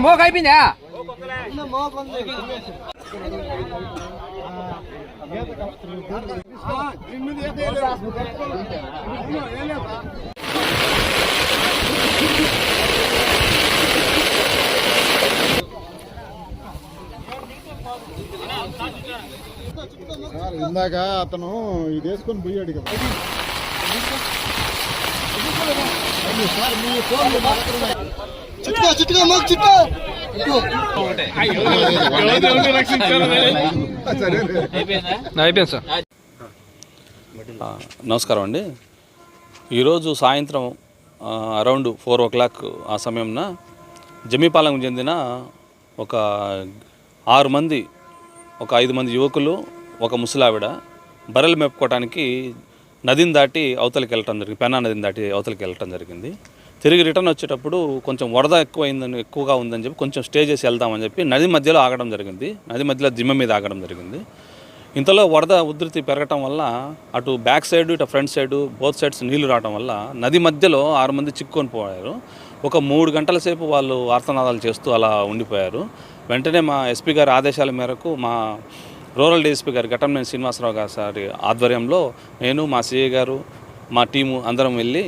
మోక అయిపోయిందా సార్ ఇందాక అతను ఇది వేసుకొని పోయాడు కదా. చిట్టుకో చిట్టుకో మాకు చిట్టుకో సరే అయిపోయింది సార్. నమస్కారం అండి. ఈరోజు సాయంత్రం అరౌండ్ ఫోర్ ఓ క్లాక్ ఆ సమయంన జమీపాలెం చెందిన ఒక ఆరు మంది ఒక ఐదు మంది యువకులు ఒక ముసలావిడ బర్రెలు మేపుకోవడానికి నదిని దాటి అవతలికి వెళ్ళటం జరిగింది పెన్నా నదిని దాటి అవతలికి వెళ్ళటం జరిగింది. తిరిగి రిటర్న్ వచ్చేటప్పుడు కొంచెం వరద ఎక్కువైందని ఎక్కువగా ఉందని చెప్పి కొంచెం స్టే చేసి వెళ్దామని చెప్పి నది మధ్యలో ఆగడం జరిగింది. నది మధ్యలో దిమ్మ మీద ఆగడం జరిగింది. ఇంతలో వరద ఉధృతి పెరగటం వల్ల అటు బ్యాక్ సైడ్ ఇటు ఫ్రంట్ సైడ్ బోత్ సైడ్స్ నీళ్ళు రావడం వల్ల నది మధ్యలో ఆరు మంది చిక్కుకొని పోయారు. ఒక మూడు గంటల సేపు వాళ్ళు ఆర్తనాదాలు చేస్తూ అలా ఉండిపోయారు. వెంటనే మా ఎస్పీ గారి ఆదేశాల మేరకు మా రూరల్ డీఎస్పీ గారు ఘటంనేని శ్రీనివాసరావు గారి సారి ఆధ్వర్యంలో నేను మా సిఐ గారు మా టీము అందరం వెళ్ళి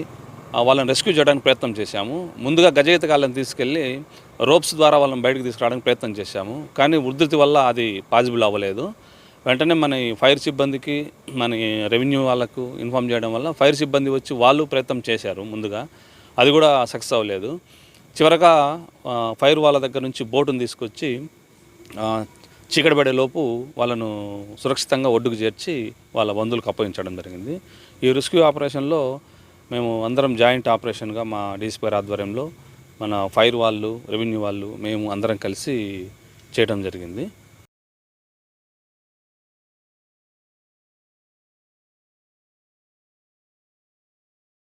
వాళ్ళని రెస్క్యూ చేయడానికి ప్రయత్నం చేశాము. ముందుగా గజయితగాళ్ళని తీసుకెళ్ళి రోప్స్ ద్వారా వాళ్ళని బయటకు తీసుకురావడానికి ప్రయత్నం చేశాము. కానీ ఉధృతి వల్ల అది పాజిబుల్ అవ్వలేదు. వెంటనే మన ఈ ఫైర్ సిబ్బందికి మన రెవెన్యూ వాళ్ళకు ఇన్ఫామ్ చేయడం వల్ల ఫైర్ సిబ్బంది వచ్చి వాళ్ళు ప్రయత్నం చేశారు ముందుగా. అది కూడా సక్సెస్ అవ్వలేదు. చివరగా ఫైర్ వాళ్ళ దగ్గర నుంచి బోటును తీసుకొచ్చి చీకటిపడేలోపు చీకటి లోపు వాళ్ళను సురక్షితంగా ఒడ్డుకు చేర్చి వాళ్ళ బంధువులకు అప్పగించడం జరిగింది. ఈ రెస్క్యూ ఆపరేషన్లో మేము అందరం జాయింట్ ఆపరేషన్గా మా డీసీపీ ఆధ్వర్యంలో మన ఫైర్ వాళ్ళు రెవెన్యూ వాళ్ళు మేము అందరం కలిసి చేయడం జరిగింది.